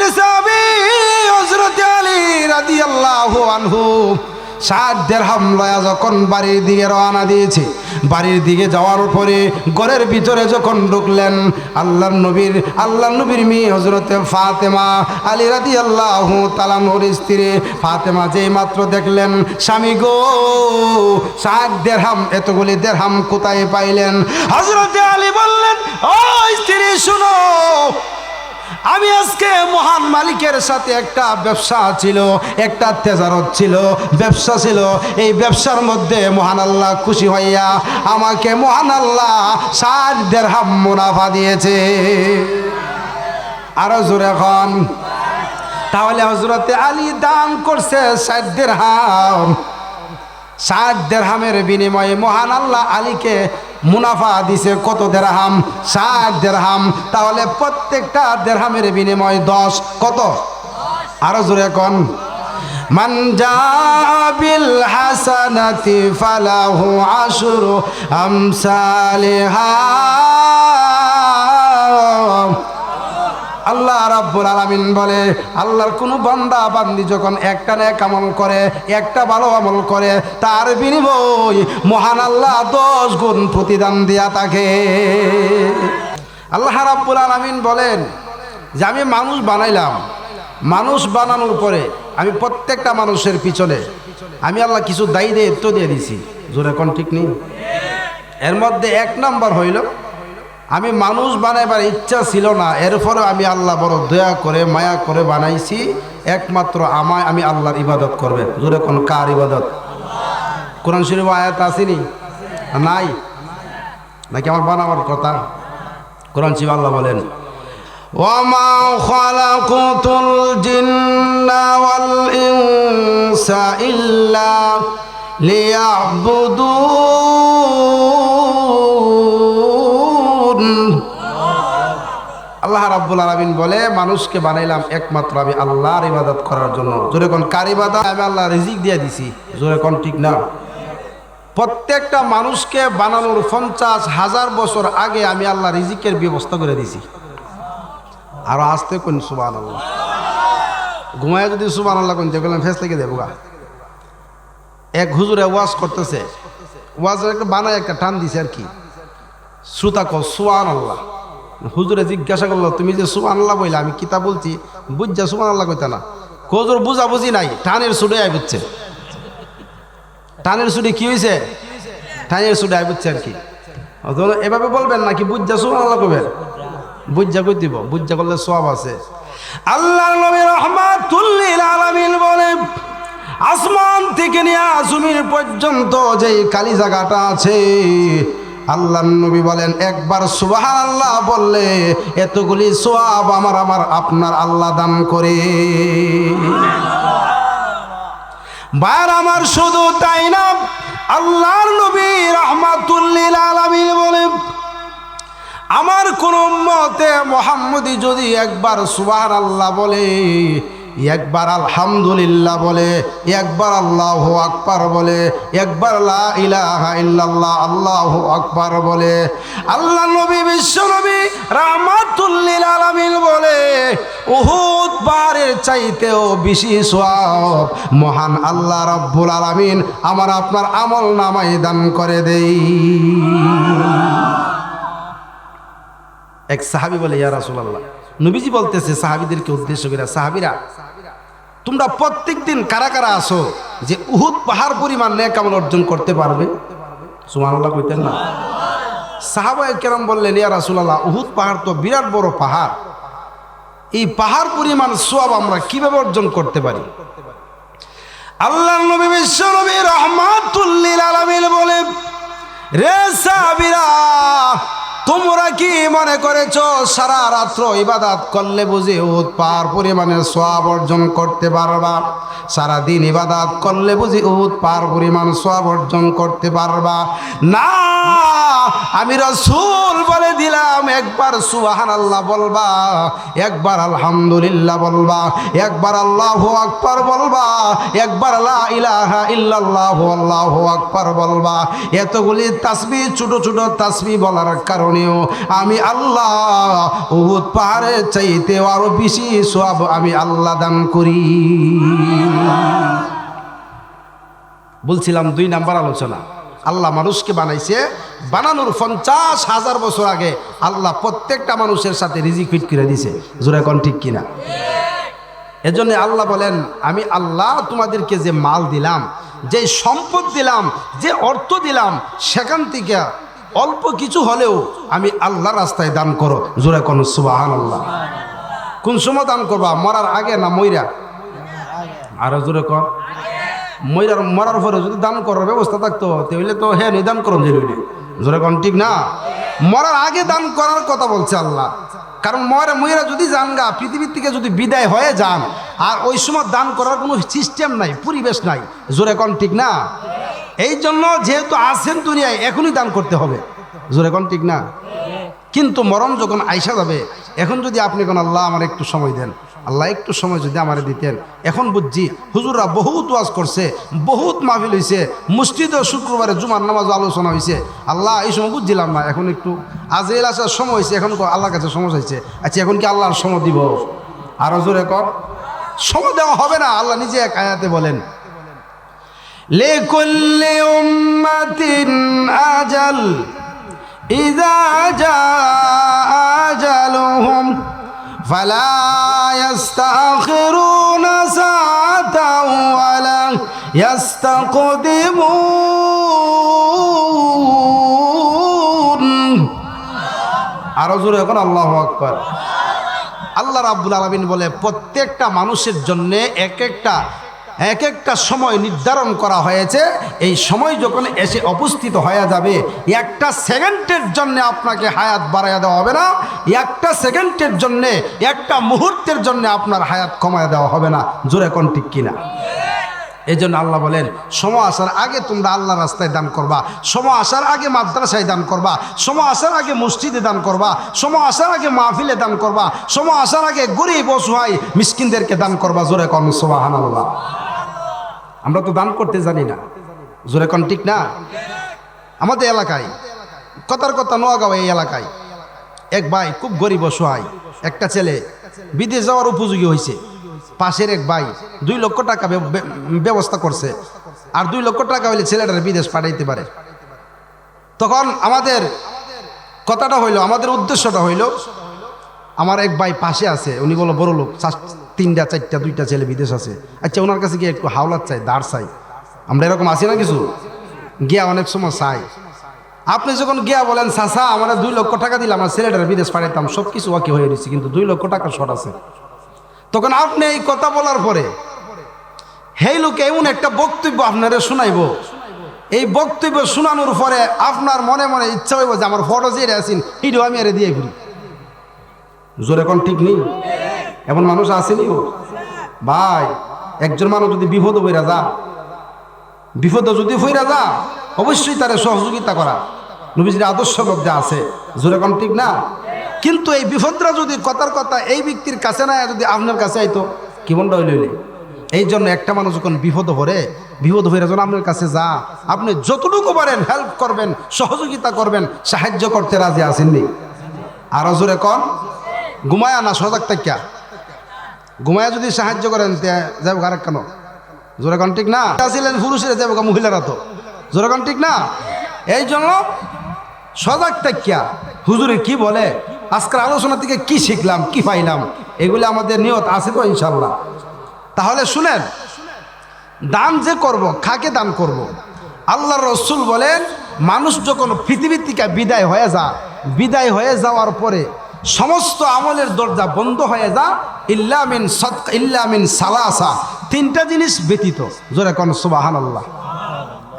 নবীর সাহাবী হযরত আলী রাদিয়াল্লাহু আনহু ষাট দেড়হাম লয়া যখন বাড়ির দিকে রওনা দিয়েছে, বাড়ির দিকে যাওয়ার পরে ঘরের ভিতরে যখন ঢুকলেন, আল্লাহর নবীর আল্লাহর নবীর মেয়ে হজরতে ফাতেমা আলী রাদি আল্লাহ তালানোর স্ত্রী ফাতেমা যেই মাত্র দেখলেন, স্বামী গো ষাট দেড়হাম, এতগুলি দেড়হাম কোথায় পাইলেন? হজরতে আলী বললেন, ও স্ত্রী, শুনো আমি আজকে মহান মালিকের সাথে একটা ব্যবসা ছিল, একটা তেজারত ছিল, ব্যবসা ছিল। এই ব্যবসার মধ্যে মহান আল্লাহ খুশি হইয়া আমাকে মহান আল্লাহ ষাট দেড়হাম মুনাফা দিয়েছে। আরও জোরে এখন। তাহলে হজরতে আলী দান করছে ষাট দেড়হাম। ষাট দেড়হামের বিনিময়ে মহান আল্লাহ আলীকে মুনাফা দিছে কত দেড়হাম? ষাট দেড়হাম। তাহলে প্রত্যেকটা দেড়হামের বিনিময় দশ। কত? আরও জোরে কন। মান বিল হাসানাতি ফালাহু আশরু আমসালিহা। আল্লাহ রাব্বুল আলামিন বলে, আল্লাহর কোনো বান্দা বান্দি যখন একটা নেক আমল করে, একটা ভালো আমল করে, তার বিনিময় মহান আল্লাহ দশ গুণ প্রতিদান দিয়া থাকে। আল্লাহ রাব্বুল আলামিন বলেন যে, আমি মানুষ বানাইলাম। মানুষ বানানোর পরে আমি প্রত্যেকটা মানুষের পিছনে আমি আল্লাহ কিছু দায়ী দায়িত্ব দিয়ে দিছি। জোরে কোন ঠিক নেই? এর মধ্যে এক নাম্বার হইল আমি মানুষ বানাইবার ইচ্ছা ছিল না এরপরে আমি আল্লাহ বড় দয়া করে মায়া করে বানাইছি একমাত্র আমায় আমি আল্লাহর ইবাদত করবে জোরে কোন কার ইবাদত কোরআন শরীফ আয়াত আসেনি নাই নাকি আমার বানাবার কথা কোরআন শরীফ আল্লাহ বলেন وما خلقت الجن والإنس إلا ليعبدون রাব্বুল আলামিন বলে, মানুষকে বানাইলাম একমাত্র আমি আল্লাহর ইবাদত করার জন্য। জোরে কোন, কার ইবাদত? আমি আল্লাহ রিজিক দিয়ে দিছি। জোরে কোন, ঠিক না? প্রত্যেকটা মানুষকে বানানোর পঞ্চাশ হাজার বছর আগে আমি আল্লাহ রিজিকের ব্যবস্থা করে দিছি। আরও আসতে কোন সুবান আল্লাহ ঘুমায় যদি সুবান আল্লাহ কোন, দেখলাম ফেস থেকে দেবো গা এক হুজুরে ওয়াজ করতেছে। ওয়াজের একটা বানায় একটা টান দিছে আর কি। শ্রোতা কো সুবান আল্লাহ হুজুরে জিজ্ঞাসা করল, তুমি যে সুবান আল্লাহ বইলে, আমি কিতা বলছি? বুঝছা সুবান আল্লাহ কইতা না। হুজুর বুঝা বুঝি নাই টানের সুডে আই বুঝছে। টানের সুডে কি হয়েছে টানের সুডে আই বুঝছে আর কি। এভাবে বলবেন নাকি, বুঝছা সুবান আল্লাহ কবেন বুঝা কই দিব? বুঝা করলে সব আছে। আল্লাহ নবী রহমাতুল্লিল আলামিন বলে, আসমান থেকে নিয়ে জমিন পর্যন্ত যে কালি জায়গাটা আছে আল্লাহ নবী বলেন, একবার সুবাহান আল্লাহ বললে এতগুলি সোয়াব আমার আমার, আপনার আল্লাহ দান করে। বার আমার শুধু তাই না, আল্লাহর নবী রহমাতুল্লিল আলামিন বলে, আমার কোন মতে মোহাম্মদী যদি একবার সুবাহ আল্লাহ বলে একবার আলহামদুলিল্লাহ বলে, একবার আল্লাহ আকবার বলে, একবার ইলাহা ইল্লাল্লাহ, আল্লাহ আকবার বলে। আল্লাহ নবী, বিশ্ব নবী রাহমাতুল্লিল আলামিন বলে, উহুদ পাহাড়ের চাইতেও বেশি সওয়াব। মহান আল্লাহ রাব্বুল আলামিন আমার আপনার আমল নামাই দান করে দেই। এক সাহাবি বলে, ইয়া রাসূলুল্লাহ নবীজি বলতেছে, সাহাবিদেরকে উদ্দেশ্য করে সাহাবিরা, তোমরা প্রত্যেক দিন কারা কারা আসো যে উহুদ পাহাড় পরিমাণ নেক আমল অর্জন করতে পারবে? সুবহানাল্লাহ কইতেন না। সাহাবায়ে কেরাম বললেন, ইয়া রাসূলুল্লাহ, উহুদ পাহাড় তো বিরাট বড় পাহাড়। এই পাহাড় পরিমাণ সব আমরা কীভাবে অর্জন করতে পারি? আল্লাহ নবী বিশ্ব নবী রহমাতুল্লিল আলামিন বলে রে কি মনে করেছ? সারা রাত্র ইবাদাত করলে বুঝি উৎপার পরিমাণে সব অর্জন করতে পারবা। সারা দিন ইবাদাত করলে বুঝি উৎপার পরিমাণ সব অর্জন করতে পারবা। না, আমি রসুল বলে দিলাম, একবার সুবাহান আল্লাহ বলবা, একবার আলহামদুলিল্লাহ বলবা, একবার আল্লাহ আকবার বলবা, একবার ইলাহা ইল্লাল্লাহু আল্লাহু আকবার বলবা। এতগুলি তাসবি, ছোট ছোট তাসবি বলার কারণে জীবনেও আমি আল্লাহ উহুদ পাহাড়ের চাইতে আরও বেশি সব আমি আল্লাহ দান করি। বলছিলাম দুই নাম্বার আলোচনা। আল্লাহ মানুষকে বানাইছে। বানানোর পঞ্চাশ হাজার বছর আগে আল্লাহ প্রত্যেকটা মানুষের সাথে রিজিক ফিট করে দিছে জোরে কোন ঠিক কিনা? এজন্য আল্লাহ বলেন, আমি আল্লাহ তোমাদেরকে যে মাল দিলাম, যে সম্পদ দিলাম, যে অর্থ দিলাম, সেখান থেকে অল্প কিছু হলেও আমি আল্লাহ রাস্তায় দান করো। জোরে কোন সুবাহান আল্লাহ কোন সময় দান করবা? মরার আগে না ময়রা আরও জোরে কর ময়রার মরার পরে যদি দান করার ব্যবস্থা থাকতো, তাহলে তো হ্যাঁ নিদান করুন জোরে কোন, ঠিক না? মরার আগে দান করার কথা বলছে আল্লাহ। কারণ মরা ময়রা যদি যান গা, পৃথিবীর থেকে যদি বিদায় হয়ে যান, আর ওই সময় দান করার কোনো সিস্টেম নাই, পরিবেশ নাই, জোরে কন ঠিক না? এই জন্য যেহেতু আছেন দুনিয়ায়, এখনই দান করতে হবে। জোরে কন ঠিক না? কিন্তু মরণ যখন আইসা যাবে, এখন যদি আপনি কোন, আল্লাহ আমার একটু সময় দেন। আল্লাহ একটু সময় যদি আমার দিতেন এখন বুঝছি হুজুররা বহুত ওয়াজ করছে বহুত মাহফিল হয়েছে মসজিদ শুক্রবারে জুমার নামাজ আলোচনা হয়েছে আল্লাহ এই সময় বুঝছিলাম না এখন একটু আজরাইল আসার সময় হয়েছে এখন কো আল্লাহর কাছে সময় হয়েছে আচ্ছা এখন কি আল্লাহর সময় দিব আরো জোরে কর সময় দেওয়া হবে না আল্লাহ নিজে এক আয়াতে বলেন لكل أمة أجل إذا جاء أجلهم فلا يستأخرون ساعة ولا يستقدمون আরো জোরে এখন আল্লাহ আকবার আল্লাহ রাব্বুল আলমিন বলে প্রত্যেকটা মানুষের জন্য এক একটা এক একটা সময় নির্ধারণ করা হয়েছে। এই সময় যখন এসে উপস্থিত হয়ে যাবে, একটা সেকেন্ডের জন্য আপনাকে হায়াত বাড়াইয়া দেওয়া হবে না। একটা সেকেন্ডের জন্য, একটা মুহূর্তের জন্য আপনার হায়াত কমায় দেওয়া হবে না। জোরে কোন ঠিক কিনা? এই জন্য আল্লাহ বলেন, সময় আসার আগে তোমরা আল্লাহ রাস্তায় দান করবা। সময় আসার আগে মাদ্রাসায় দান করবা। সময় আসার আগে মসজিদে দান করবা। সময় আসার আগে মাহফিলে দান করবা। সময় আসার আগে গরিব অসহায় মিসকিনদেরকে দান করবা। জোরে কম সোবাহান আল্লাহ আমরা তো দান করতে জানি না। জোরে কন ঠিক না? আমাদের এলাকায়, কথার কথা নোয়াগাঁও এই এলাকায় এক ভাই খুব গরিব অসহায়, একটা ছেলে বিদেশ যাওয়ার উপযোগী হয়েছে। পাশের এক ভাই দুই লক্ষ টাকা ব্য- ব্য- ব্যবস্থা করছে আর দুই লক্ষ টাকা হইলে ছেলেটার বিদেশ পাঠাইতে পারে। তখন আমাদের কথাটা হইল, আমাদের উদ্দেশ্যটা হইল, আমার এক ভাই পাশে আছে, উনি বলো বড় লোক তিনটা, চারটা, দুইটা ছেলে বিদেশ আছে। আচ্ছা ওনার কাছে গিয়ে একটু হাওলাত চাই, দাঁড় চাই। আমরা এরকম আছি না কিছু? গিয়া অনেক সময় চাই। আপনি যখন গিয়া বলেন, চাচা, আমার দুই লক্ষ টাকা দিলাম আমার ছেলেটার বিদেশ পাঠাইতাম সব কিছু ওকে হয়ে গেছে কিন্তু দুই লক্ষ টাকা শর্ট আছে। তখন আপনি এই কথা বলার পরে, হেই লোকে, এমন একটা বক্তব্য আপনারা শোনাইব। এই বক্তব্য শোনানোর পরে আপনার মনে মনে ইচ্ছা হইব যে আমার ফটো যে আছেন আমি আরে দিয়ে ঘুরি জোরে এখন ঠিক নেই? এমন মানুষ আসেনি ও। ভাই, একজন মানুষ যদি বিপদ বইরা যা বিপদ যদি ফইরা যা অবশ্যই তারে সহযোগিতা করা। নবীজির আদর্শ মধ্যে আছে, জোরে কোন ঠিক না? কিন্তু এই বিপদরা যদি কথার কথা এই ব্যক্তির কাছে না যদি আপনার কাছে আইতো, কি মনটা হইলে হইলে? এই জন্য একটা মানুষ যখন বিপদ ভরে বিপদ হয়ে যখন আপনার কাছে যা আপনি যতটুকু পারেন হেল্প করবেন, সহযোগিতা করবেন, সাহায্য করতে রাজি আসেননি আরও জোরে কন? ঘুমায়া না, সজাগ থাকিয়া ঘুমায়া যদি সাহায্য করেন যাব আরেক কেন। জোরে কন ঠিক না? ছিলেন পুরুষের যাব মহিলারা তো। জোরে ঠিক না? এই জন্য সজাগ থাকিয়া হুজুরে কি বলে? আজকের আলোচনা থেকে কি শিখলাম, কি পাইলাম, এগুলি আমাদের নিয়ত আছে তো ইনশাল্লাহ তাহলে শুনেন, দান যে করব খাকে দান করব। আল্লাহ রসুল বলেন, মানুষ যখন পৃথিবী থেকে বিদায় হয়ে যা বিদায় হয়ে যাওয়ার পরে সমস্ত আমলের দরজা বন্ধ হয়ে যা। ইল্লামিন সৎ ইল্লামিন সালাসা। তিনটা জিনিস ব্যতীত। জোরে কোন সুবাহান আল্লাহ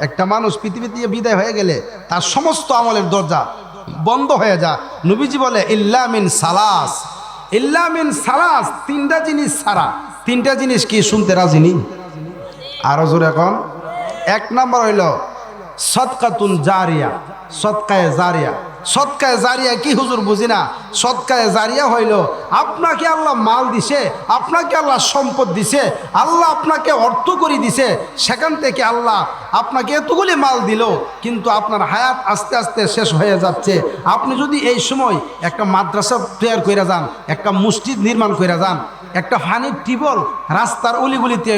একটা মানুষ পৃথিবী থেকে বিদায় হয়ে গেলে তার সমস্ত আমলের দরজা বন্ধ হয়ে যা নবীজি বলে ইল্লামিন সালাস। ইল্লামিন সালাস, তিনটা জিনিস ছাড়া। তিনটা জিনিস কি শুনতে রাজিনি আরও জোরে এখন এক নম্বর হইল সৎকাতুন জারিয়া সৎকায়ে জারিয়া। সৎকায় জারিয়া কি হুজুর বুঝি না? সৎকায় জারিয়া হইল, আপনাকে আল্লাহ মাল দিছে, আপনাকে আল্লাহ সম্পদ দিছে, আল্লাহ আপনাকে অর্থ করে দিছে, সেখান থেকে আল্লাহ আপনাকে এতগুলি মাল দিল, কিন্তু আপনার হায়াত আস্তে আস্তে শেষ হয়ে যাচ্ছে। আপনি যদি এই সময় একটা মাদ্রাসা তৈরি করে যান, একটা মসজিদ নির্মাণ করে যান, একটা ফানির টিবল রাস্তার উলিগুলিতে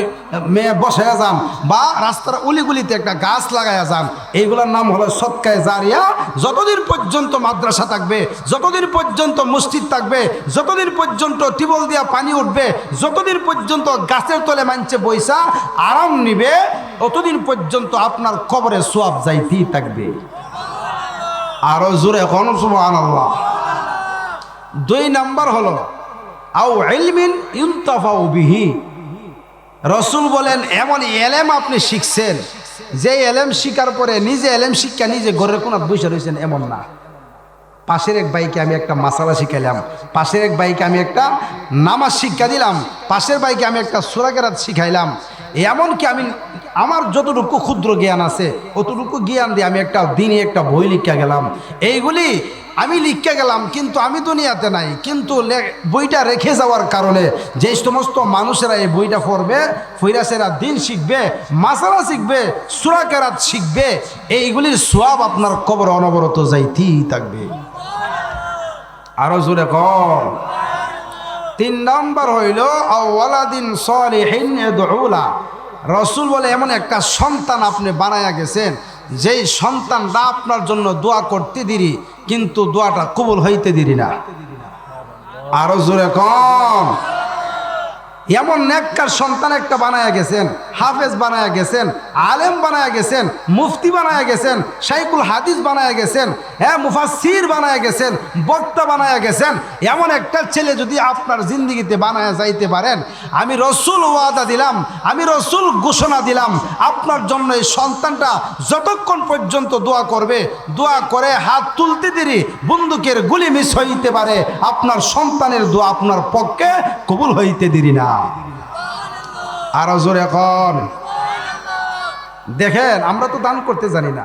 মেয়ে বসায়া যান, বা রাস্তার উলিগুলিতে একটা গাছ লাগায়া যান, এইগুলোর নাম হলো সৎকায় জারিয়া। যতদিন পর্যন্ত মাদ্রাসা থাকবে, যতদিন পর্যন্ত মসজিদ থাকবে, যতদিন পর্যন্ত টিবল দিয়া পানি উঠবে, যতদিন পর্যন্ত গাছের তলে মানছে বৈশা, আরাম নিবে ততদিন পর্যন্ত আপনার কবরে সোয়াব যাইতেই থাকবে। আরও জোরে এখন সুবহান আল্লাহ দুই নাম্বার হলো, আও ইলমিন ইউনতাফাউ বিহি। রসুল বলেন, এমন এলেম আপনি শিখছেন, যে এলেম শিকার পরে নিজে এলেম শিক্ষা নিজে ঘরের কোন বসে রয়েছেন এমন না। পাশের এক বাইকে আমি একটা মাসালা শিখাইলাম, পাশের এক বাইকে আমি একটা নামাজ শিক্ষা দিলাম, পাশের বাইকে আমি একটা সুরাকেরাত শিখাইলাম এমনকি আমি, আমার যতটুকু ক্ষুদ্র জ্ঞান আছে, অতটুকু জ্ঞান দিয়ে আমি একটা দিনে একটা বই লিখা গেলাম। এইগুলি আমি লিখে গেলাম, কিন্তু আমি দুনিয়াতে নাই। কিন্তু বইটা রেখে যাওয়ার কারণে যে সমস্ত মানুষেরা এই বইটা পড়বে ফৈরাসেরা দিন শিখবে, মাসালা শিখবে সুরাকেরাত শিখবে, এইগুলির সোয়াব আপনার কবর অনবরত যাইতেই থাকবে। আরও জোরে কর তিন নম্বর হইল আওয়ালাদিন সলিহীন দৌলা রসুল বলে, এমন একটা সন্তান আপনি বানায়া গেছেন, যেই সন্তানটা আপনার জন্য দোয়া করতে দিরি, কিন্তু দোয়াটা কবুল হইতে দিরি না। আরও জোরে কম এমন নেককার সন্তান একটা বানায়া গেছেন, হাফেজ বানায়া গেছেন, আলেম বানায়া গেছেন, মুফতি বানায়া গেছেন শাইকুল হাদিস বানায়া গেছেন হ্যাঁ মুফাসির বানায়া গেছেন, বক্তা বানায়া গেছেন। এমন একটা ছেলে যদি আপনার জিন্দগিতে বানায়া যাইতে পারেন, আমি রসুল ওয়াদা দিলাম, আমি রসুল ঘোষণা দিলাম, আপনার জন্য এই সন্তানটা যতক্ষণ পর্যন্ত দোয়া করবে, দোয়া করে হাত তুলতে দেরি, বন্দুকের গুলি মিস হইতে পারে, আপনার সন্তানের দোয়া আপনার পক্ষে কবুল হইতে দেরি না। আরও জোরে এখন দেখেন, আমরা তো দান করতে জানি না।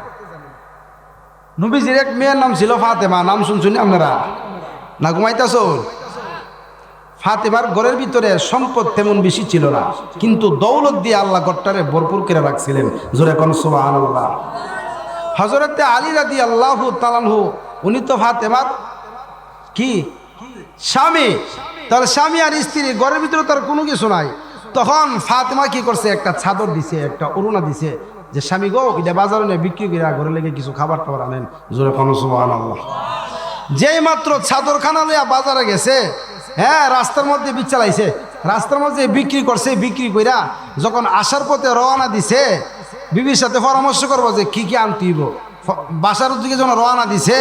নবীজির এক মেয়ের নাম ছিল ফাতেমা। নাম শুনছুনি আপনারা? না ঘুমাইতেছ? ফাতেমার ঘরের ভিতরে সম্পদ তেমন বেশি ছিল না। কিন্তু দৌলত দিয়ে আল্লাহ গট্টারে ভরপুর করে রাখছিলেন। জোরে কোন সোবাহান আল্লাহ হজরতে আলী রাদি আল্লাহ তালানহু উনি তো ফাতেমার কি? স্বামী। তার স্বামী আর স্ত্রী, ঘরের ভিতরে তার কোনো কিছু নাই। তখন ফাতেমা কি করছে? একটা চাদর দিছে, একটা অরুণা দিছে যে, স্বামী গো, এটা বাজারে নিয়ে বিক্রি করে ঘরে লেগে কিছু খাবার টাবার আনেন। জোরে কোনো সুবাহান আল্লাহ যেই মাত্র চাদরখানা লইয়া বাজারে গেছে হ্যাঁ রাস্তার মধ্যে বিচালাইছে রাস্তার মধ্যে বিক্রি করছে, বিক্রি কইরা যখন আসার পথে রওনা দিছে, বিবির সাথে পরামর্শ করব যে, কি কি আনতিব বাসার দিকে যখন রওনা দিছে,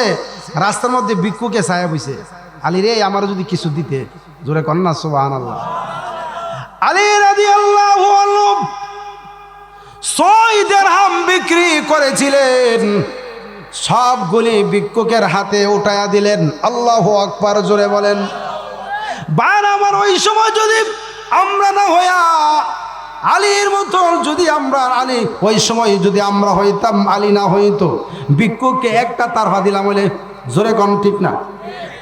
রাস্তার মধ্যে বিক্ষুকে ছায়া বইছে। আলী রে, আমার যদি কিছু দিতে, জোরে কন্যা সুবাহান আল্লাহ আলী রাদি আল্লাহ ছয় দেড়হাম বিক্রি করেছিলেন। সবগুলি ভিক্ষুকের হাতে উঠায়া দিলেন। আল্লাহ আকবার, জোরে বলেন। বান আমার, ওই সময় যদি আমরা না হইয়া, আলীর মতো যদি আমরা, আলী, ওই সময় যদি আমরা হইতাম, আলী না হইতো, ভিক্ষুককে একটা তারফা দিলাম বলে, জোরে কম ঠিক না?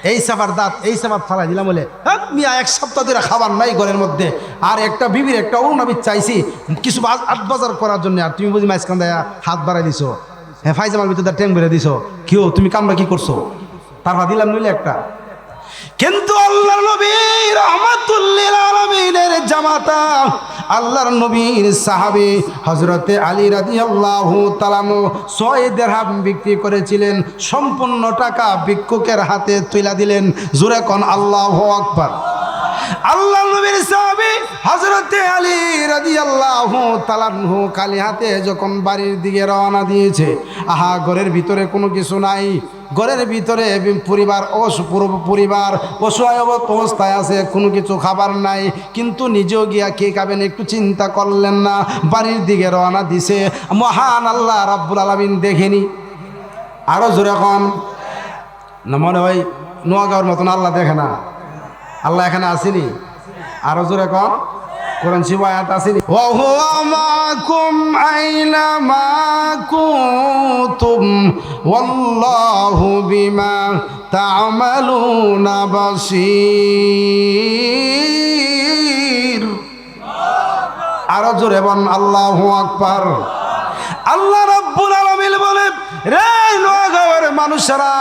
এই সাফার দাঁত এই সাফার ফালাই দিলাম বলে "হ্যাঁ, মিয়া এক সপ্তাহ ধরে খাবার নাই ঘরের মধ্যে। আর একটা বিবির একটা অরুণ আমি চাইছি কিছু আট বাজার করার জন্য। আর তুমি বুঝি মাঝখান দেয়া হাত বাড়াই দিছো। হ্যাঁ ফাইজামার ভিতরে ট্যাং বেড়ে দিছো। কেউ তুমি কামরা কি করছ? তারপর দিলাম নইলে একটা। কিন্তু আল্লাহর নবী রহমাতুল্লিল আলামিনের জামাতা, আল্লাহর নবীর সাহাবী হজরতে আলী রাদিয়াল্লাহু তালানো ছয় দেরহাম বিক্রি করেছিলেন, সম্পূর্ণ টাকা ভিক্ষুকের হাতে তুলে দিলেন। জোরে কোন আল্লাহু আকবার। আল্লাহ নবীর সাহাবী হযরতে আলী রাদিয়াল্লাহু তাআলাহু খালি হাতে যখন বাড়ির দিকে রওনা দিয়েছে, আহা, ঘরের ভিতরে কোনো কিছু নাই। ঘরের ভিতরে পরিবার অস পুরো পরিবার অসহায় অবস্থায় আছে, কোনো কিছু খাবার নাই। কিন্তু নিজেও গিয়া কে খাবেন একটু চিন্তা করলেন না। বাড়ির দিকে রওনা দিছে। মহান আল্লাহ রাব্বুল আলামিন দেখেনি আরও না, মনে হয় নোয়াগাঁওর মতন আল্লাহ দেখে না। আল্লাহ এখানে আসেনি? আরও জোরে কম কোরআন শিবায়াত আসেনি? ওয়া মাকুম আইনা মাকুতুম ওয়াল্লাহু বিমা তা'মালুনা বাসীর আরও জোরে বল, আল্লাহু আকবার। আল্লাহ রাব্বুল আলামিন বলেন, রে নগর মানুষেরা,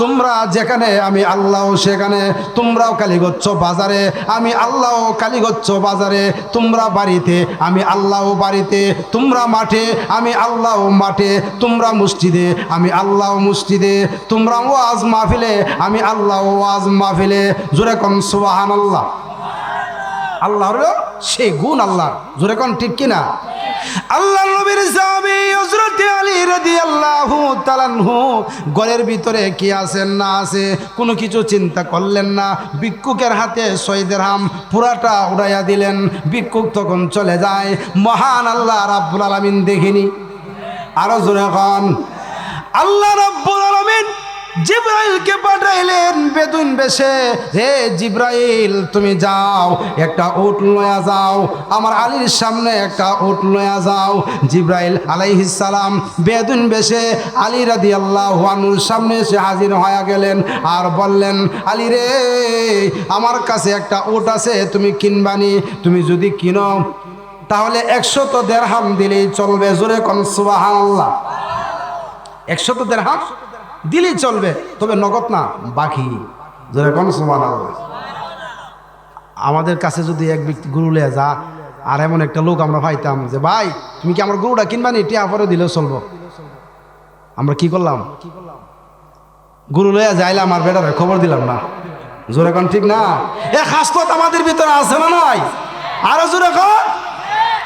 তোমরা যেখানে, আমি আল্লাহ সেখানে, তোমরাও কালীগচ্ছ বাজারে, আমি আল্লাহ কালীগচ্ছ বাজারে, তোমরা বাড়িতে, আমি আল্লাহ বাড়িতে, তোমরা মাঠে, আমি আল্লাহ মাঠে, তোমরা মসজিদে, আমি আল্লাহ মসজিদে, তোমরা ওয়াজ মাহফিলে, আমি আল্লাহ ওয়াজ মাহফিলে, জোরে কোন সুবহানাল্লাহ। আল্লাহর সেই গুণ আল্লাহ জোরে কোন ঠিক কিনা? আল্লাহ নবীর সাহাবী হযরত আলী রাদিয়াল্লাহু তাআলাহু গলের ভিতরে কি আছেন না আছে, কোনো কিছু চিন্তা করলেন না। ভিক্ষুকের হাতে ছয় দিরহাম পুরাটা উড়াইয়া দিলেন। ভিক্ষুক তখন চলে যায়। মহান আল্লাহ রাব্বুল আলামিন দেখিনি। আরও জোরে কোন? আল্লাহ রাব্বুল আলামিন জিব্রাইলকে পাঠাইলেন বেদুন বেশে? হে জিব্রাইল, তুমি যাও, একটা উট লয়া যাও, আমার আলীর সামনে একটা উট লয়া যাও। জিব্রাইল সালাম বেদুন বেশে, আলী রাদি আল্লাহ আনুর সামনে এসে হাজির হয়ে গেলেন আর বললেন, আলী রে, আমার কাছে একটা উট আছে, তুমি কিনবানি, তুমি যদি কিনো, তাহলে একশত দেড়হাম দিলেই চলবে। জোরে কন সুবহানাল্লাহ। একশত দেড়হাম? দিলেই চলবে, তবে নগদ না, বাকি। কোন সমান আমাদের কাছে যদি এক ব্যক্তি গরু লিয়ে যা, আর এমন একটা লোক আমরা পাইতাম যে, ভাই, তুমি কি আমার গরুটা কিনবা নি? টিয়া পরে দিলেও চলবো। আমরা কি করলাম? গুরু লইয়া যাইলাম, আর বেটারে খবর দিলাম না। জোরে কোন ঠিক না? এ খাসলত আমাদের ভিতরে আছে না নয় আরও জোরে কন?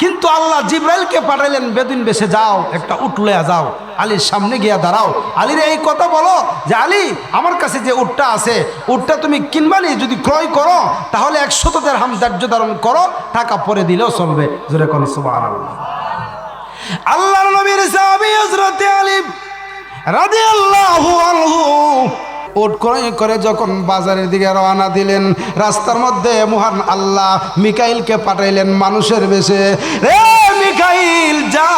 কিন্তু আল্লাহ জিব্রাইলকে পাঠাইলেন, বেদিন বেশে যাও, একটা উট লইয়া যাও, আলীর সামনে গিয়া দাঁড়াও। আলীর এই কথা বলো যে, আলী, আমার কাছে যে উটটা আছে, উটটা তুমি কিনবানি যদি ক্রয় করো, তাহলে একশত দেড় হাম দার্য ধারণ করো, টাকা পরে দিলেও চলবে। জোরে কোন, সুবহানাল্লাহ। আল্লাহ নবীর সাহাবী হযরত আলী রাদিয়াল্লাহু আনহু উট করে করে যখন বাজারের দিকে রওনা দিলেন, রাস্তার মধ্যে মহান আল্লাহ মিকাইলকে পাঠাইলেন মানুষের বেশে। রে মিকাইল, যা,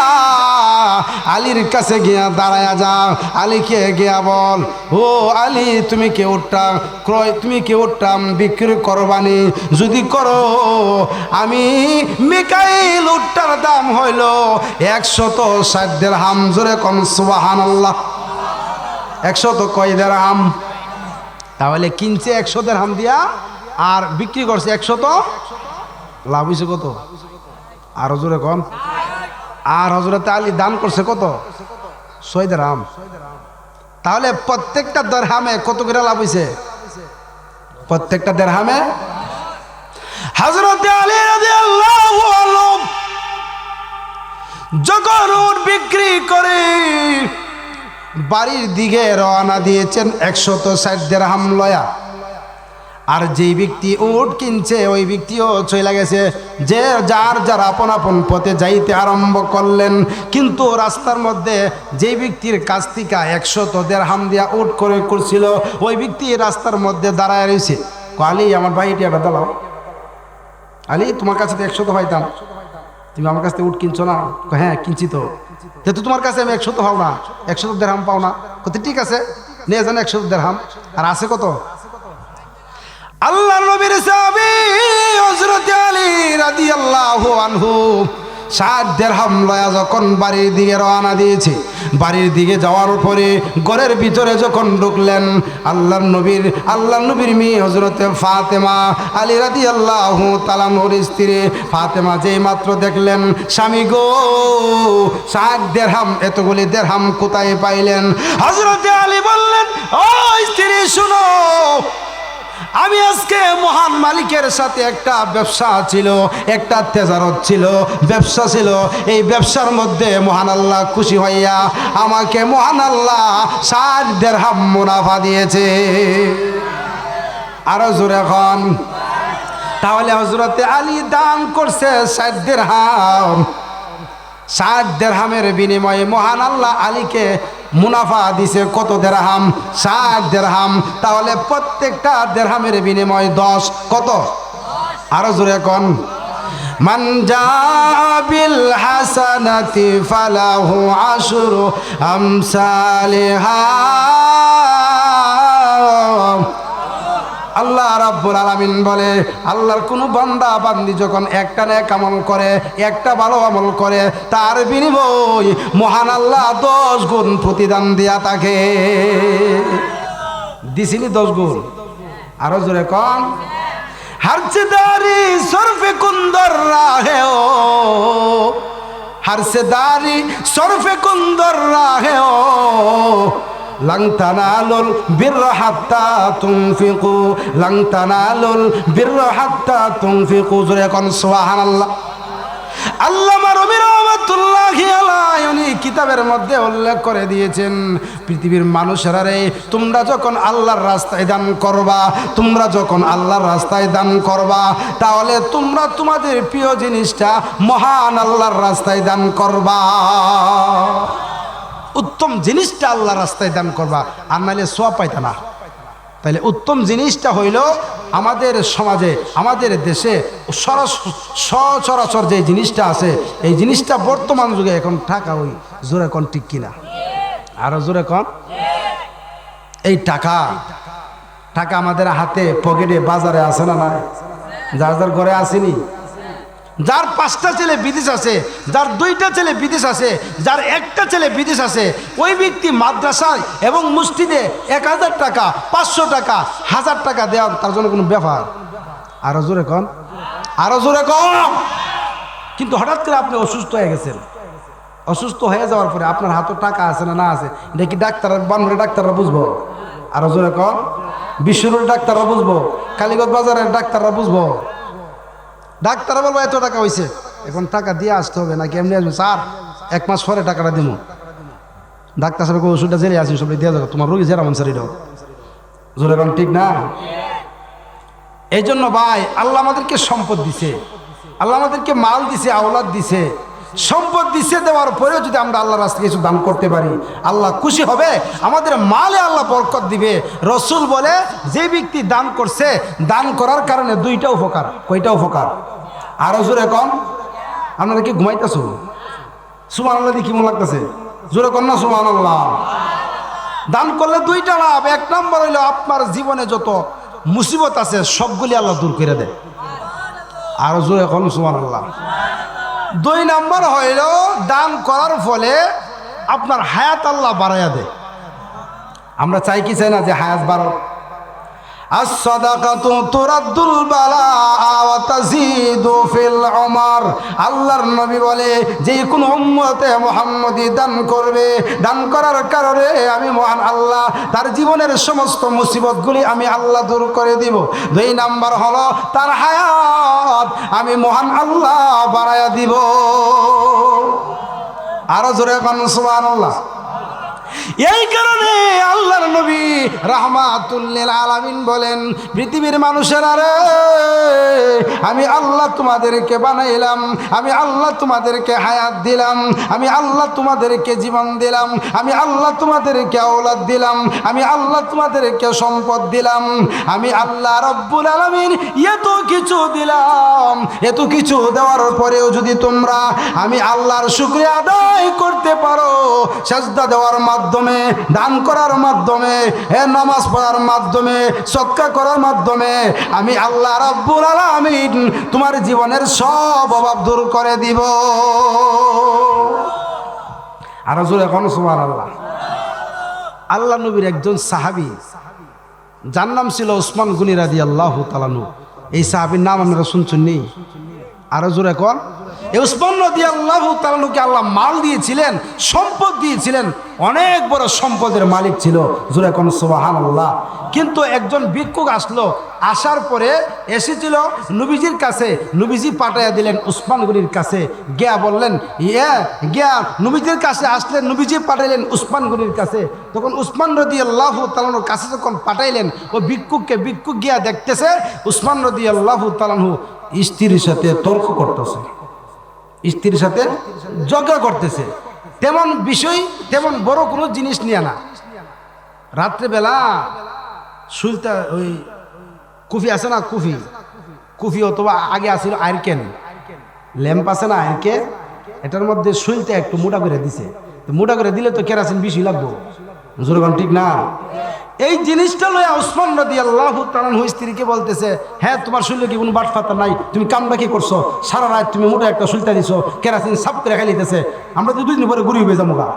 আলীর কাছে গিয়া দাঁড়ায়া যা, আলীকে গিয়া বল। ও আলী, তুমি কে উঠটা ক্রয়, তুমি কে উঠটাম বিক্রি করবানি? যদি করো, আমি মিকাইল উটটার দাম হইল একশত ষাট দের হাম জোরে কন সুবাহান আল্লাহ একশত কয় দের হাম তাহলে কিনছে একশো হাম দিয়া আর বিক্রি করছে একশত। লাভ হয়েছে কত? আর হজুরে কন? আর হজরত আলী দান করছে কত? ছয় হাম। তাহলে প্রত্যেকটা দেড়হামে কত করে লাভ হয়েছে প্রত্যেকটা দেড়হামে? হজরত আলী রাদিয়াল্লাহু আনহু যখন বিক্রি করে বাড়ির দিকে রওনা দিয়েছেন একশত ষাট দেড়হাম লয়া। আর যেই ব্যক্তি উট কিনছে, ওই ব্যক্তিও চলে গেছে। যে যার যার আপন আপন পথে যাইতে আরম্ভ করলেন। কিন্তু রাস্তার মধ্যে যেই ব্যক্তির কাছ থেকে একশত দেড়হাম দিয়া উট করে করছিল, ওই ব্যক্তি রাস্তার মধ্যে দাঁড়ায় রয়েছে আলি, আমার ভাই এটি একটা দাঁড়াও। আলি, তোমার কাছে তো একশো একশত পাইতাম তুমি আমার কাছ থেকে উট কিনছো না? হ্যাঁ কিনছি তো। যেহেতু তোমার কাছে আমি একশো তো হও না একশো দেড়হাম পাও না। কত, ঠিক আছে? নিয়ে যান একশো দেড়হাম। আর আছে কত? আল্লাহ নবীর সাহাবী হযরত আলী রাদিয়াল্লাহু আনহু। ষাট দেড়হাম লয়া যখন বাড়ির দিকে রওনা দিয়েছে, বাড়ির দিকে যাওয়ার পরে ঘরের ভিতরে যখন ঢুকলেন আল্লাহ নবীর আল্লাহ নবীর মেয়ে হজরতে ফাতেমা আলী রাদি আল্লাহ তালানোর স্ত্রী ফাতেমা যেই মাত্র দেখলেন, স্বামী গো ষাট দেড়হাম এতগুলি দেড়হাম কোথায় পাইলেন? হজরতে আলী বললেন, ও স্ত্রী, শুনো আমি আজকে মহান মালিকের সাথে একটা ব্যবসা ছিল, একটা তেজারত ছিল, ব্যবসা ছিল। এই ব্যবসার মধ্যে মহান আল্লাহ খুশি হইয়া আমাকে মহান আল্লাহ ষাট দেড়হাম মুনাফা দিয়েছে। আরও জোরে এখন। তাহলে হজরতে আলী দান করছে ষাট দেড়হাম। ষাট দেড়হামের বিনিময়ে মহান আল্লাহ আলীকে মুনাফা দিছে কত দেড়হাম? ষাট দেড়হাম। তাহলে প্রত্যেকটা দেড়হামের বিনিময় দশ। কত? আরও জোরে কন মান জাবিল হাসানাতি ফালাহু আশরু আমসালিহা। আল্লাহ রাব্বুল আলামিন বলে, আল্লাহর কোনো বান্দা বান্দি যখন একটা নেক আমল করে, একটা ভালো আমল করে, তার বিনিময় মহান আল্লাহ দশ গুণ প্রতিদান দিয়া থাকে। দিছিনি দশ গুণ? আরও জোরে কম হরচদারি সরফে কুন্দর রাহে ও। হরসদারি সরফে কুন্দর রাহে ও। বির হাত্তা তুনফিকু, লং তানালুল বির হাত্তা তুনফিকু। জোরে কোন, সুবহানাল্লাহ। আল্লামা রবি রহমতুল্লাহি উনি কিতাবের মধ্যে উল্লেখ করে দিয়েছেন, পৃথিবীর মানুষেরা রে, তোমরা যখন আল্লাহর রাস্তায় দান করবা, তোমরা যখন আল্লাহর রাস্তায় দান করবা, তাহলে তোমরা তোমাদের প্রিয় জিনিসটা মহান আল্লাহর রাস্তায় দান করবা। উত্তম জিনিসটা আল্লাহ রাস্তায় দান করবা, আর নাহলে সোয়া পাইতা না। তাহলে উত্তম জিনিসটা হইল আমাদের সমাজে, আমাদের দেশে সরস- সচরাচর যে জিনিসটা আছে, এই জিনিসটা বর্তমান যুগে এখন টাকা ওই জোরে কন ঠিক কিনা? আরও জোরে কন? এই টাকা টাকা আমাদের হাতে, পকেটে, বাজারে আছে না না যার যার ঘরে আসেনি যার পাঁচটা ছেলে বিদেশ আছে, যার দুইটা ছেলে বিদেশ আছে, যার একটা ছেলে বিদেশ আছে, ওই ব্যক্তি মাদ্রাসায় এবং মসজিদে এক হাজার টাকা, পাঁচশো টাকা, হাজার টাকা দেওয়া তার জন্য কোনো ব্যাপার। আরও জোরে কন। আরও জোরে কন। কিন্তু হঠাৎ করে আপনি অসুস্থ হয়ে গেছেন। অসুস্থ হয়ে যাওয়ার পরে আপনার হাতে টাকা আছে না না আছে, এটা কি ডাক্তার বানরে ডাক্তাররা বুঝব? আরও জোরে কন। বিশ্বরুর ডাক্তাররা বুঝব। কালীগঞ্জ বাজারের ডাক্তাররা বুঝব। ডাক্তার বলব, এত টাকা হয়েছে এখন টাকা দিয়ে আসতে হবে নাকি এমনি আসবে? স্যার, এক মাস পরে টাকাটা দিব ডাক্তার সাহেব ওষুধটা জেলে আসি সব দিয়ে যাবে। তোমার রোগী জেরা মানুষের এটাও জোরে ঠিক না? এই জন্য ভাই, আল্লাহ আমাদেরকে সম্পদ দিছে। আল্লাহ আমাদেরকে মাল দিছে, আওলাদ দিছে। সম্পদ দিচ্ছে দেওয়ার পরেও যদি আমরা আল্লাহ রাস্তায় কিছু দান করতে পারি, আল্লাহ খুশি হবে। আমাদের মালে আল্লাহ বরকত দিবে। রসুল বলে, যে ব্যক্তি দান করছে, দান করার কারণে দুইটা উপকার। কয়টা উপকার? আর জোরে কম আপনারা কি ঘুমাইতেছো? সুমান আল্লাহ দিয়ে কেমন লাগতেছে। জোরে কন না সুমান আল্লাহ দান করলে দুইটা লাভ। এক নম্বর হইল আপনার জীবনে যত মুসিবত আছে, সবগুলি আল্লাহ দূর করে দেয়। আর জোরে এখন সুমান আল্লাহ দুই নম্বর হইল, দান করার ফলে আপনার হায়াত আল্লাহ বাড়াইয়া দেয়। আমরা চাই কি চাই না যে হায়াত বাড়ো আল্লাহর নবী বলে যে কোন উম্মতে দান করবে। দান করার কারণে আমি মহান আল্লাহ, তার জীবনের সমস্ত মুসিবতগুলি আমি আল্লাহ দূর করে দিব। দুই নাম্বার হলো, তার হায়াত আমি মহান আল্লাহ বাড়াইয়া দিব। আরও জোরে কান, সুবহানাল্লাহ। এই কারণে আল্লাহর নবী রাহমাতুল্লিল আলামিন বলেন, পৃথিবীর মানুষেরা রে আমি আল্লাহ তোমাদেরকে বানাইলাম, আমি আল্লাহ তোমাদেরকে হায়াত দিলাম, আমি আল্লাহ তোমাদেরকে জীবন দিলাম, আমি আল্লাহ তোমাদেরকে আওলাদ দিলাম, আমি আল্লাহ তোমাদেরকে সম্পদ দিলাম, আমি আল্লাহ রব্বুল আলামিন এত কিছু দিলাম, এত কিছু দেওয়ার পরেও যদি তোমরা আমি আল্লাহর শুক্রিয়া আদায় করতে পারো, সাজদা দেওয়ার মাধ্যমে দান করার মাধ্যমে হে নামাজ পড়ার মাধ্যমে, সৎকা করার মাধ্যমে আমি আল্লাহ রাব্বুল আলামিন তোমার জীবনের সব অভাব দূর করে দিব। আরও জোরে এখন সুবহান আল্লাহ আল্লাহ নবীর একজন সাহাবী, যার নাম ছিল ওসমান গুনি রাদি আল্লাহ তালানু এই সাহাবির নাম আপনারা শুনছেন নেই আরও জোরে এই উসমান আল্লাহ তালানুকে আল্লাহ মাল দিয়েছিলেন, সম্পদ দিয়েছিলেন। অনেক বড় সম্পদের মালিক ছিল, জোরে কোন সোহান আল্লাহ কিন্তু একজন ভিক্ষুক আসলো, আসার পরে এসেছিল নবীজির কাছে, নবীজি পাঠাইয়া দিলেন উসমান গনির কাছে। গিয়া বললেন ইয়ে গিয়া নবীজির কাছে আসলেন, নবীজি পাঠাইলেন উসমান গনির কাছে। তখন উসমান রদি আল্লাহ তালানুর কাছে যখন পাঠাইলেন, ও ভিক্ষুককে ভিক্ষুক গিয়া দেখতেছে, উসমান রদি আল্লাহ তালানহু স্ত্রীর সাথে তর্ক করতেছে। স্ত্রীর সাথে ঝগড়া করতেছে। তেমন বিষয়, তেমন বড় কোনো জিনিস নিয়ে না। রাত্রেবেলা শুলতে ওই কুফি আছে না কুফি? কুফি অথবা আগে আসছিল আইরকেন। ল্যাম্প আছে না একে এটার মধ্যে শুইলতে একটু মোটা করে দিছে। মোটা করে দিলে তো কেরাসিন বেশি লাগবো। জোরগান ঠিক না? এই জিনিসটা লয়ে উসমান নদী আল্লাহ তালানহু স্ত্রীকে বলতেছে হ্যাঁ তোমার শরীরে কি কোনো বাট ফাতা নাই? তুমি কাম কি করছ? সারা রাত তুমি মোটা একটা সুলতা দিছো, কেরাসিন সাপ করে খেলিতেছে আমরা তো দুই দিন পরে ঘুরি হয়ে যাব গা।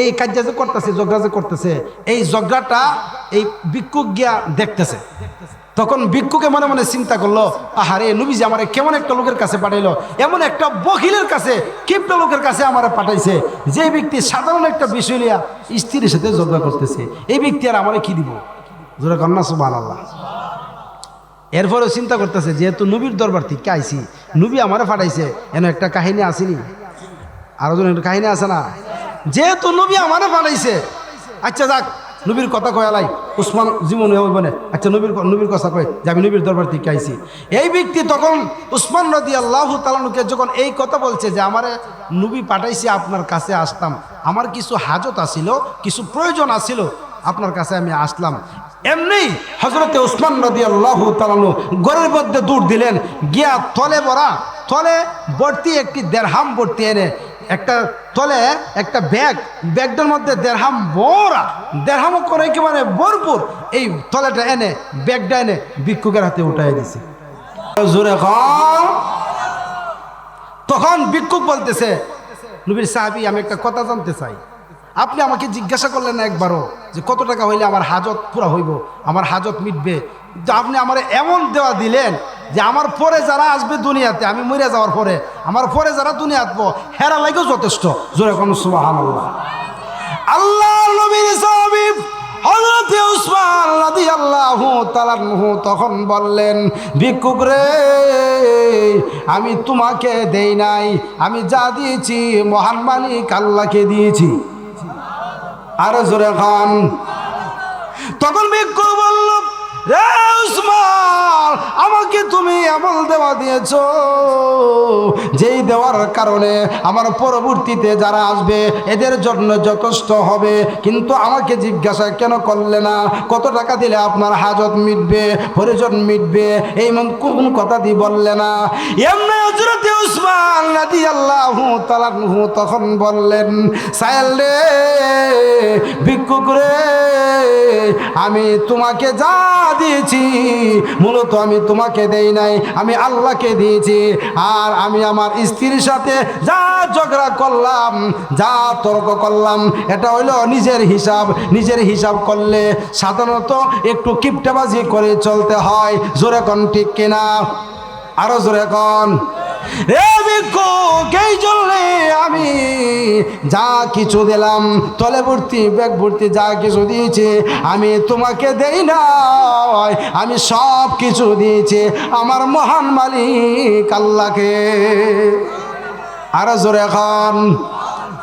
এই কাজটা যে করতেছে জগরা যে করতেছে, এই জগরাটা এই ভিক্ষুক গিয়া দেখতেছে। তখন ভিক্ষুকে মনে মনে চিন্তা করল, আহারে, নবীজি আমার কেমন একটা লোকের কাছে পাঠাইলো, এমন একটা বকিলের কাছে কিপটা লোকের কাছে আমার পাঠাইছে। যে ব্যক্তি সাধারণ একটা বিষয় লিয়া স্ত্রীর সাথে ঝগড়া করতেছে, এই ব্যক্তি আর আমারে কি দিব? জোরে কন্যা আল্লাহ এরপরেও চিন্তা করতেছে, যেহেতু নবীর দরবার থেকে আইছি, নবী আমারে পাঠাইছে, এন একটা কাহিনী আসেনি? আরও জন একটা কাহিনী আছে না? যেহেতু নবী আমারে পাঠাইছে আচ্ছা যাক নবীর কথা কয়ালাই উসমান জীবন না আচ্ছা নবীর নবীর কথা কয়, যে আমি নবীর দরবার থেকে আইছি। এই ব্যক্তি তখন উসমান নদী আল্লাহ তালানুকে যখন এই কথা বলছে যে, আমারে নবী পাঠাইছে, আপনার কাছে আসতাম। আমার কিছু হাজত আসিল, কিছু প্রয়োজন আসিল, আপনার কাছে আমি আসলাম। এমনি হজরতে উসমান নদী আল্লাহ তালানু গরের মধ্যে দূর দিলেন। গিয়া তলে বরা তলে বর্তি একটি দেড়হাম বর্তি এনে একটা তলে একটা ব্যাগ, ব্যাগটার মধ্যে দেড়হাম বড়া, দেড়হাম করে একেবারে ভরপুর। এই তলেটা এনে, ব্যাগটা এনে ভিক্ষুকের হাতে উঠাই দিছে। জোরে তখন ভিক্ষুক বলতেছে, নবীর সাহাবি, আমি একটা কথা জানতে চাই। আপনি আমাকে জিজ্ঞাসা করলেন না একবারও যে কত টাকা হইলে আমার হাজত পুরা হইব, আমার হাজত মিটবে? আপনি আমার এমন দেওয়া দিলেন যে আমার পরে যারা আসবে দুনিয়াতে, আমি মরে যাওয়ার পরে, আমার পরে যারা দুনিয়া আসব, হেরা লাগেও যথেষ্ট। জোরে কোন সুবাহান আল্লাহ হযরত উসমান রাদিয়াল্লাহু তাআলাহু তখন বললেন, ভিক্ষুক রে, আমি তোমাকে দেই নাই, আমি যা দিয়েছি, মহান মালিক আল্লাহকে দিয়েছি। আরও জোরে খান তখন ভিক্ষুক বলল আমাকে তুমি এমন দেওয়া দিয়েছ। যেই দেওয়ার কারণে আমার পরবর্তীতে যারা আসবে, এদের জন্য যথেষ্ট হবে। কিন্তু আমাকে জিজ্ঞাসা কেন করলে না? কত টাকা দিলে আপনার হাজত মিটবে পরিজন মিটবে? এই মন কোন কথা দিয়ে বললে না? এমনি হজরতে উসমান রাদি আল্লাহ তালানহু তখন বললেন, সায়াল রে, ভিক্ষুক রে, আমি তোমাকে যা দিয়েছি। মূলত আমি তোমাকে দেই নাই, আমি আল্লাহকে দিয়েছি। আর আমি আমার স্ত্রীর সাথে যা ঝগড়া করলাম, যা তর্ক করলাম, এটা হইল নিজের হিসাব। নিজের হিসাব করলে সাধারণত একটু কিপটাবাজি করে চলতে হয়। জোরে কন ঠিক কিনা? আরও জোরে কন? এ ভিক্ষুক কেই জন্যে আমি যা কিছু দিলাম, তলে ভর্তি, ব্যাগ ভর্তি যা কিছু দিয়েছি, আমি তোমাকে দেই না আমি সব কিছু দিয়েছি আমার মহান মালিক আল্লাহকে। আরও জোরে এখন